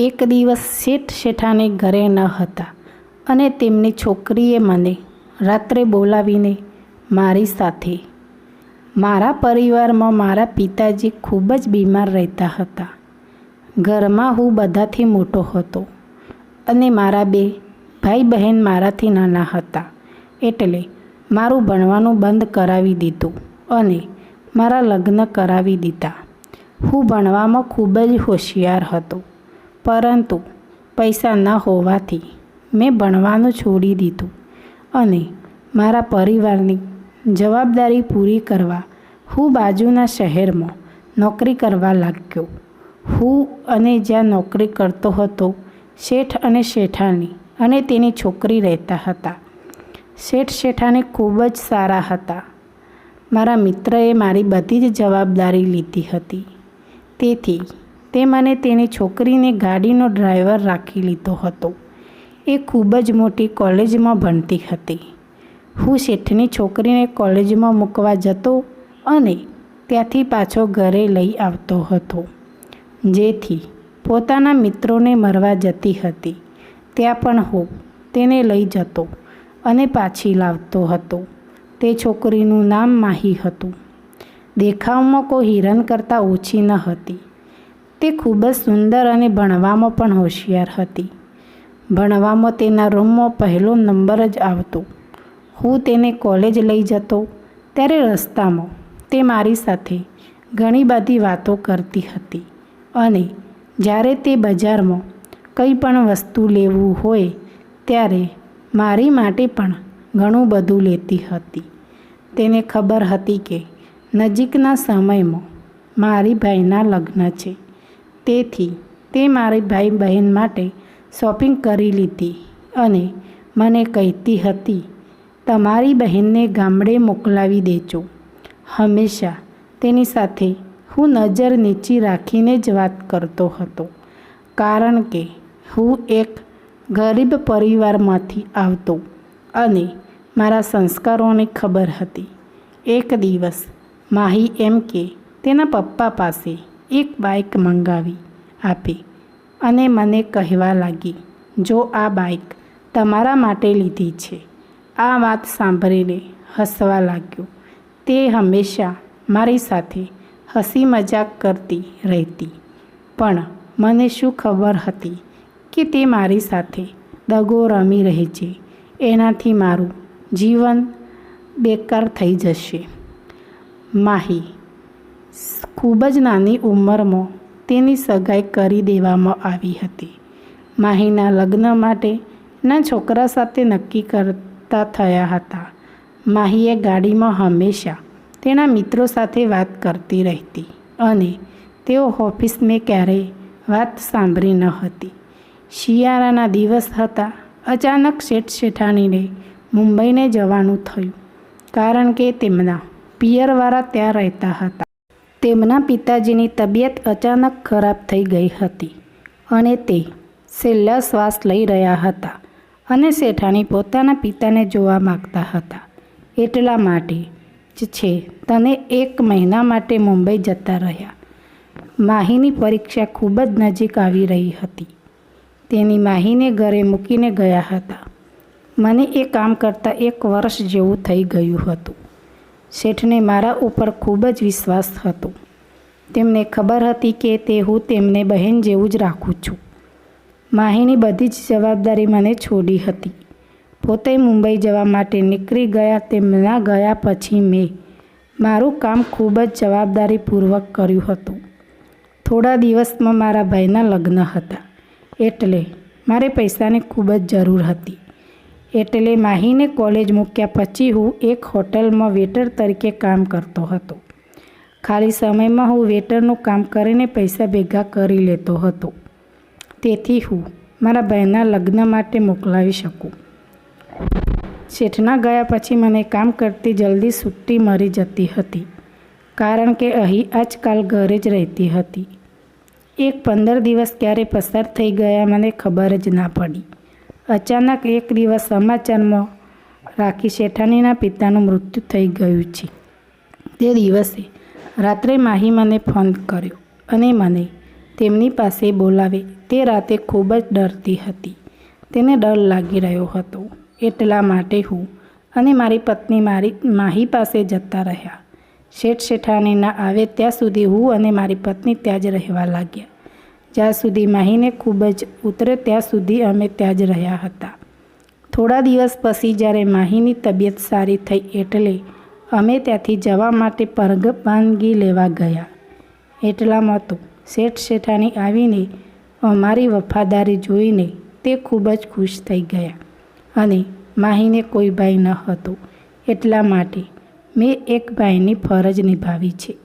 એક દિવસ શેઠ શેઠાને ઘરે ન હતા અને તેમની છોકરીએ મને રાત્રે બોલાવીને મારી સાથે. મારા પરિવારમાં મારા પિતાજી ખૂબ જ બીમાર રહેતા હતા. ઘરમાં હું બધાથી મોટો હતો અને મારા બે ભાઈ બહેન મારાથી નાના હતા એટલે મારું ભણવાનું બંધ કરાવી દીધું અને મારા લગ્ન કરાવી દીધા. હું ભણવામાં ખૂબ જ હોશિયાર હતો. પરંતુ પૈસા ન હોવાથી મેં ભણવાનું છોડી દીધું અને મારા પરિવારની જવાબદારી પૂરી કરવા હું બાજુના શહેરમાં નોકરી કરવા લાગ્યો. હું અને જ્યાં નોકરી કરતો હતો, શેઠ અને શેઠાણી અને તેની છોકરી રહેતા હતા. શેઠ શેઠાણી ખૂબ જ સારા હતા. મારા મિત્રએ મારી બધી જ જવાબદારી લીધી હતી. તેથી તે મને તેની છોકરીને ગાડીનો ડ્રાઈવર રાખી લીધો હતો. એ ખૂબ જ મોટી કોલેજમાં ભણતી હતી. હું શેઠની છોકરીને કોલેજમાં મૂકવા જતો અને ત્યાંથી પાછો ઘરે લઈ આવતો હતો, જેથી પોતાના મિત્રોને મરવા જતી હતી. ત્યાં પણ હું તેને લઈ જતો અને પાછી લાવતો હતો. તે છોકરીનું નામ માહી હતું. દેખાવમાં કોઈ હિરન કરતાં ઓછી ન હતી. તે ખૂબ જ સુંદર અને ભણવામાં પણ હોશિયાર હતી. ભણવામાં તેના રૂમમાં પહેલો નંબર જ આવતો. હું તેને કોલેજ લઈ જતો, ત્યારે રસ્તામાં તે મારી સાથે ઘણી બધી વાતો કરતી હતી અને જ્યારે તે બજારમાં કંઈ પણ વસ્તુ લેવું હોય, ત્યારે મારી માટે પણ ઘણું બધું લેતી હતી. તેને ખબર હતી કે નજીકના સમયમાં મારી ભાઈના લગ્ન છે. તેથી તે મારી ભાઈ બહેન માટે શોપિંગ કરી લીધી અને મને કહેતી હતી, તમારી બહેનને ગામડે મોકલાવી દેજો. હંમેશા તેની સાથે હું નજર નીચી રાખીને જ વાત કરતો હતો, કારણ કે હું એક ગરીબ પરિવારમાંથી આવતો અને મારા સંસ્કારોની ખબર હતી. એક દિવસ માહી એમ કે તેના પપ્પા પાસે એક બાઇક મંગાવી. આપી અને મને કહેવા લાગી, જો આ બાઇક તમારા માટે લીધી છે. આ વાત સાંભળીને હસવા લાગ્યો. તે હંમેશા મારી સાથે હસી મજાક કરતી રહેતી. પણ મને શું ખબર હતી કે તે મારી સાથે દગો રમી રહે છે. એનાથી મારું જીવન બેકાર થઈ જશે. માહી, ખૂબ જ નાની ઉંમરમાં તેની સગાઈ કરી દેવામાં આવી હતી. માહીના લગ્ન માટે ના છોકરા સાથે નક્કી કરતા થયા હતા. માહીએ ગાડીમાં હંમેશા તેના મિત્રો સાથે વાત કરતી રહેતી અને તેઓ ઓફિસ મેં ક્યારેય વાત સાંભળી ન હતી. શિયાળાના દિવસ હતા. અચાનક શેઠ શેઠાણીને મુંબઈને જવાનું થયું કારણ કે તેમના પિયરવાળા ત્યાં રહેતા હતા. તેમના પિતાજીની તબિયત અચાનક ખરાબ થઈ ગઈ હતી અને તે છેલ્લા શ્વાસ લઈ રહ્યા હતા અને શેઠાણી પોતાના પિતાને જોવા માગતા હતા. એટલા માટે જ છે, તને એક મહિના માટે મુંબઈ જતા રહ્યા. માહીની પરીક્ષા ખૂબ જ નજીક આવી રહી હતી. તેની માહીને ઘરે મૂકીને ગયા હતા. મને એ કામ કરતાં એક વર્ષ જેવું થઈ ગયું હતું. શેઠને મારા ઉપર ખૂબ જ વિશ્વાસ હતો. તેમને ખબર હતી કે તે હું તેમને બહેન જેવું જ રાખું છું. માહીની બધી જ જવાબદારી મને છોડી હતી. પોતે મુંબઈ જવા માટે નીકળી ગયા તેમના ગયા પછી મેં મારું કામ ખૂબ જ જવાબદારીપૂર્વક કર્યું હતું. થોડા દિવસમાં મારા ભાઈના લગ્ન હતા. એટલે મારે પૈસાની ખૂબ જ જરૂર હતી. એટલે માહીને કોલેજ મૂક્યા પછી હું એક હોટલમાં વેટર તરીકે કામ કરતો હતો. ખાલી સમયમાં હું વેટરનું કામ કરીને પૈસા ભેગા કરી લેતો હતો. તેથી હું મારા બહેનના લગ્ન માટે મોકલાવી શકું. શેઠના ગયા પછી મને કામ કરતી જલ્દી છુટ્ટી મળી જતી હતી, કારણ કે અહીં આજકાલ ઘરે જ રહેતી હતી. એક પંદર દિવસ ક્યારે પસાર થઈ ગયા મને ખબર જ ના પડી. અચાનક એક દિવસ સમાચારમાં રાખી શેઠાણીના પિતાનું મૃત્યુ થઈ ગયું છે. તે દિવસે રાત્રે માહી મને ફોન કર્યો અને મને તેમની પાસે બોલાવે. તે રાતે ખૂબ જ ડરતી હતી. તેને ડર લાગી રહ્યો હતો. એટલા માટે હું અને મારી પત્ની મારી માહી પાસે જતા રહ્યા. શેઠ શેઠાણીના આવે ત્યાં સુધી હું અને મારી પત્ની ત્યાં જ રહેવા લાગ્યા. જ્યાં સુધી માહીને ખૂબ જ ઉતરે ત્યાં સુધી અમે ત્યાં જ રહ્યા હતા. થોડા દિવસ પછી જ્યારે માહીની તબિયત સારી થઈ એટલે અમે ત્યાંથી જવા માટે પરવાનગી લેવા ગયા. એટલામાં તો શેઠ શેઠાણી આવીને અમારી વફાદારી જોઈને તે ખૂબ જ ખુશ થઈ ગયા અને માહીને કોઈ ભાઈ ન હતો. એટલા માટે મેં એક ભાઈની ફરજ નિભાવી છે.